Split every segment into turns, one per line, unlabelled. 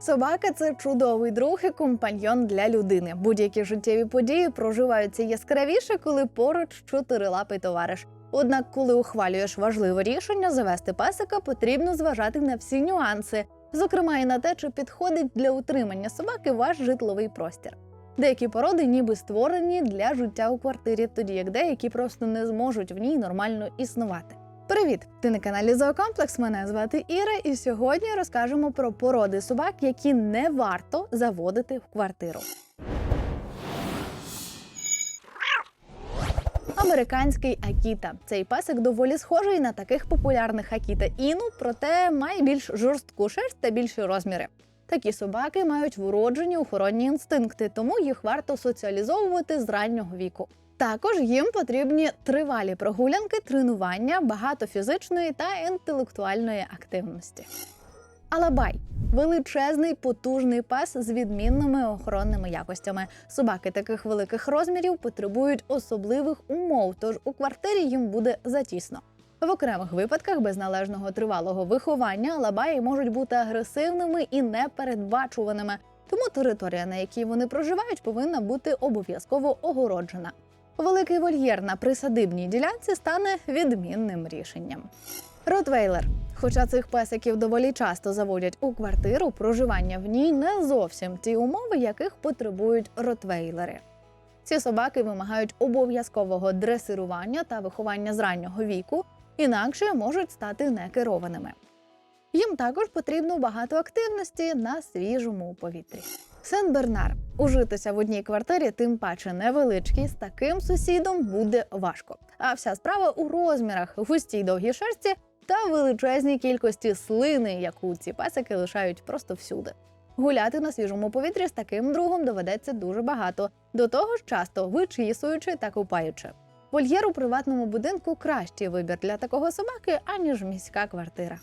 Собака це чудовий друг і компаньйон для людини. Будь-які життєві події проживаються яскравіше, коли поруч чотирилапий товариш. Однак, коли ухвалюєш важливе рішення завести песика, потрібно зважати на всі нюанси, зокрема і на те, чи підходить для утримання собаки ваш житловий простір. Деякі породи ніби створені для життя у квартирі, тоді як деякі просто не зможуть в ній нормально існувати. Привіт! Ти на каналі Зоокомплекс. Мене звати Іра, і сьогодні розкажемо про породи собак, які не варто заводити в квартиру. Американський Акіта. Цей песик доволі схожий на таких популярних Акіта Іну, проте має більш жорстку шерсть та більші розміри. Такі собаки мають вроджені охоронні інстинкти, тому їх варто соціалізовувати з раннього віку. Також їм потрібні тривалі прогулянки, тренування, багато фізичної та інтелектуальної активності. Алабай величезний потужний пес з відмінними охоронними якостями. Собаки таких великих розмірів потребують особливих умов, тож у квартирі їм буде затісно. В окремих випадках без належного тривалого виховання алабаї можуть бути агресивними і непередбачуваними, тому територія, на якій вони проживають, повинна бути обов'язково огороджена. Великий вольєр на присадибній ділянці стане відмінним рішенням. Ротвейлер. Хоча цих песиків доволі часто заводять у квартиру, проживання в ній не зовсім ті умови, яких потребують ротвейлери. Ці собаки вимагають обов'язкового дресирування та виховання з раннього віку, інакше можуть стати некерованими. Їм також потрібно багато активності на свіжому повітрі. Сен-Бернар ужитися в одній квартирі, тим паче невеличкий, з таким сусідом буде важко. А вся справа у розмірах, густій довгій шерсті та величезній кількості слини, яку ці песики лишають просто всюди. Гуляти на свіжому повітрі з таким другом доведеться дуже багато, до того ж часто вичісуючи та купаючи. Вольєр у приватному будинку кращий вибір для такого собаки, аніж міська квартира.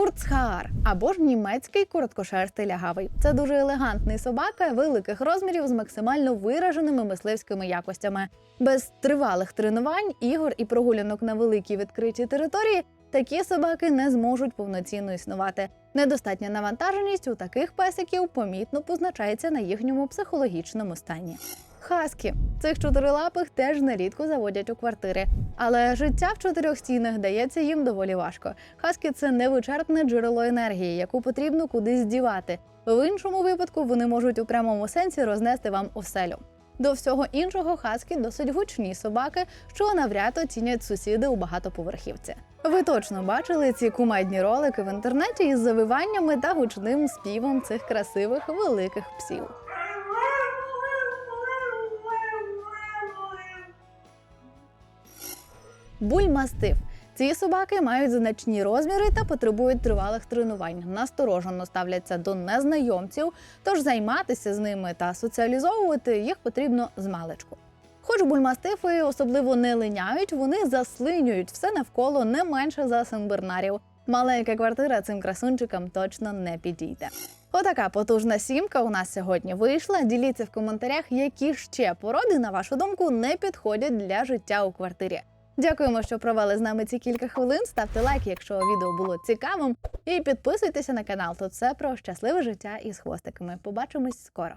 Курцхаар або ж німецький короткошерстий лягавий. Це дуже елегантний собака великих розмірів з максимально вираженими мисливськими якостями. Без тривалих тренувань, ігор і прогулянок на великій відкритій території такі собаки не зможуть повноцінно існувати. Недостатня навантаженість у таких песиків помітно позначається на їхньому психологічному стані. Хаскі цих чотирилапих теж нерідко заводять у квартири, але життя в чотирьох стінах дається їм доволі важко. Хаскі це невичерпне джерело енергії, яку потрібно кудись дівати. В іншому випадку вони можуть у прямому сенсі рознести вам оселю. До всього іншого хаскі досить гучні собаки, що навряд оцінять сусіди у багатоповерхівці. Ви точно бачили ці кумедні ролики в інтернеті із завиваннями та гучним співом цих красивих великих псів. Бульмастив. Ці собаки мають значні розміри та потребують тривалих тренувань. Насторожено ставляться до незнайомців, тож займатися з ними та соціалізовувати їх потрібно з маличку. Хоч бульмастифи особливо не линяють, вони заслинюють все навколо не менше за сенбернарів. Маленька квартира цим красунчикам точно не підійде. Отака потужна сімка у нас сьогодні вийшла. Діліться в коментарях, які ще породи, на вашу думку, не підходять для життя у квартирі. Дякуємо, що провели з нами ці кілька хвилин. Ставте лайк, якщо відео було цікавим, і підписуйтеся на канал. Тут все про щасливе життя із хвостиками. Побачимось скоро.